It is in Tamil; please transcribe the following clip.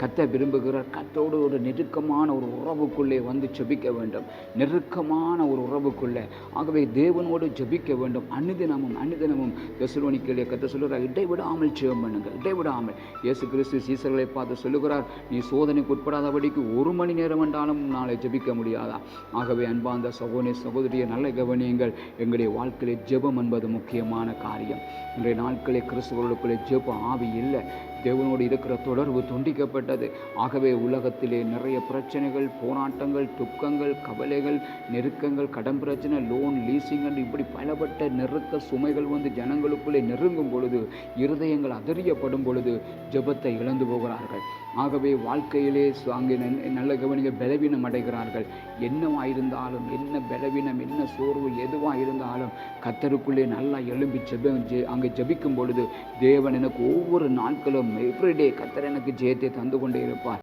கத்த விரும்புகிறார். கத்தோடு ஒரு நெருக்கமான ஒரு உறவுக்குள்ளே வந்து ஜெபிக்க வேண்டும். நெருக்கமான ஒரு உறவுக்குள்ளே. ஆகவே தேவனோடு ஜெபிக்க வேண்டும். அனுதினமும் அனுதினமும் தெசலோனிக்கலே கத்த சொல்லுகிறார் இடைவிடாமல் ஜெபம் பண்ணுங்கள். இடைவிடாமல். இயேசு கிறிஸ்து சீசர்களை பார்த்து சொல்லுகிறார் நீ சோதனைக்கு உட்படாதபடிக்கு ஒரு மணி நேரம் என்றாலும் நாளை ஜெபிக்க முடியாதா? ஆகவே அன்பாந்த சகோதரி சகோதரியை நல்ல கவனியுங்கள். எங்களுடைய வாழ்க்கையிலே ஜெபம் என்பது முக்கியமான காரியம். இன்றைய நாட்களே கிறிஸ்துவர்களுக்குள்ளே ஜெப ஆவி இல்லை. தேவனோடு இருக்கிற தொடர்பு துண்டிக்கப்பட்டது. ஆகவே உலகத்திலே நிறைய பிரச்சனைகள் போராட்டங்கள் துக்கங்கள் கவலைகள் நெருக்கங்கள் கடன் பிரச்சனை லோன் லீசிங் என்று இப்படி பலப்பட்ட நெருக்க சுமைகள் வந்து ஜனங்களுக்குள்ளே நெருங்கும் பொழுது இருதயங்கள் அதறியப்படும் பொழுது ஜெபத்தை இழந்து போகிறார்கள். ஆகவே வாழ்க்கையிலே அங்கே நல்ல கவனிக்க பலவீனம் அடைகிறார்கள். என்னவாயிருந்தாலும் என்ன பலவீனம் என்ன சோர்வு எதுவாக இருந்தாலும் கத்தருக்குள்ளே நல்லா எழும்பி ஜெப அங்கே ஜெபிக்கும் பொழுது தேவன் எனக்கு ஒவ்வொரு நாட்களும் எவ்ரிடே கத்தர் எனக்கு ஜெயத்தை தந்து கொண்டே இருப்பார்.